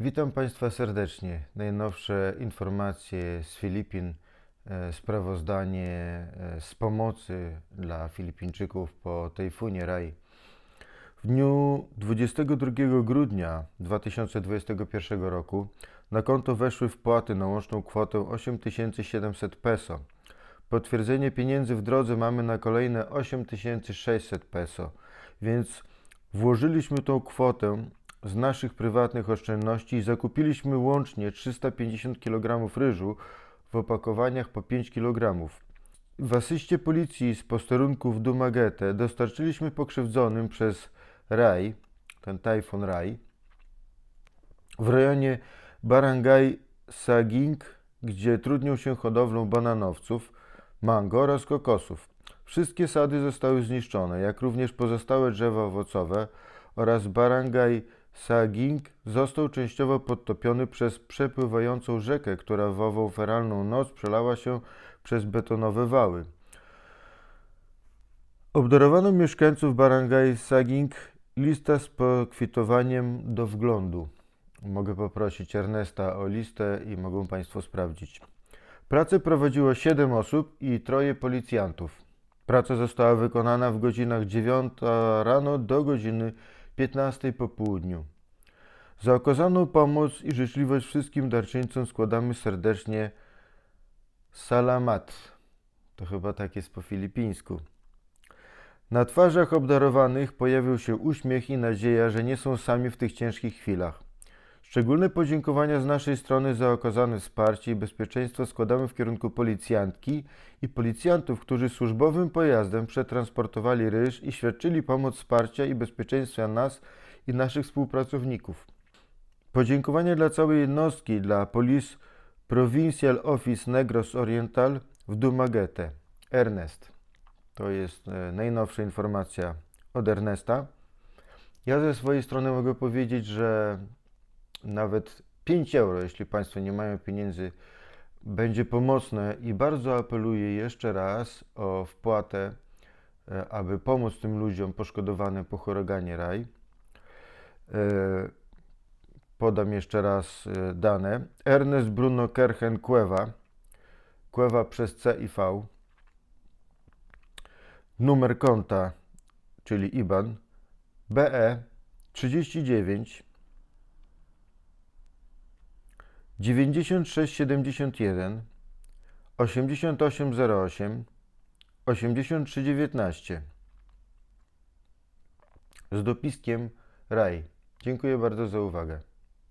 Witam Państwa serdecznie. Najnowsze informacje z Filipin, e, sprawozdanie e, z pomocy dla Filipińczyków po tajfunie Rai. W dniu 22 grudnia 2021 roku na konto weszły wpłaty na łączną kwotę 8700 peso. Potwierdzenie pieniędzy w drodze mamy na kolejne 8600 peso, więc włożyliśmy tą kwotę z naszych prywatnych oszczędności i zakupiliśmy łącznie 350 kg ryżu w opakowaniach po 5 kg. W asyście policji z posterunku w Dumaguete dostarczyliśmy pokrzywdzonym przez Rai, ten tajfun Rai, w rejonie Barangay Saging, gdzie trudnią się hodowlą bananowców, mango oraz kokosów. Wszystkie sady zostały zniszczone, jak również pozostałe drzewa owocowe oraz Barangay Saging został częściowo podtopiony przez przepływającą rzekę, która w ową feralną noc przelała się przez betonowe wały. Obdarowano mieszkańców Barangay Saging lista z pokwitowaniem do wglądu. Mogę poprosić Ernesta o listę i mogą Państwo sprawdzić. Pracę prowadziło 7 osób i troje policjantów. Praca została wykonana w godzinach 9 rano do godziny 15 po południu. Za okazaną pomoc i życzliwość wszystkim darczyńcom składamy serdecznie salamat. To chyba tak jest po filipińsku. Na twarzach obdarowanych pojawił się uśmiech i nadzieja, że nie są sami w tych ciężkich chwilach. Szczególne podziękowania z naszej strony za okazane wsparcie i bezpieczeństwo składamy w kierunku policjantki i policjantów, którzy służbowym pojazdem przetransportowali ryż i świadczyli pomoc wsparcia i bezpieczeństwa nas i naszych współpracowników. Podziękowania dla całej jednostki, dla Police Provincial Office Negros Oriental w Dumaguete. Ernest. To jest e, najnowsza informacja od Ernesta. Ja ze swojej strony mogę powiedzieć, że nawet 5 euro, jeśli Państwo nie mają pieniędzy, będzie pomocne i bardzo apeluję jeszcze raz o wpłatę, e, aby pomóc tym ludziom poszkodowanym po huraganie Raj. E, Podam jeszcze raz e, dane. Ernest Bruno Kerchen Cueva, Cueva przez C i V. Numer konta, czyli IBAN BE 39 9671 8808 8319 z dopiskiem RAI. Dziękuję bardzo za uwagę.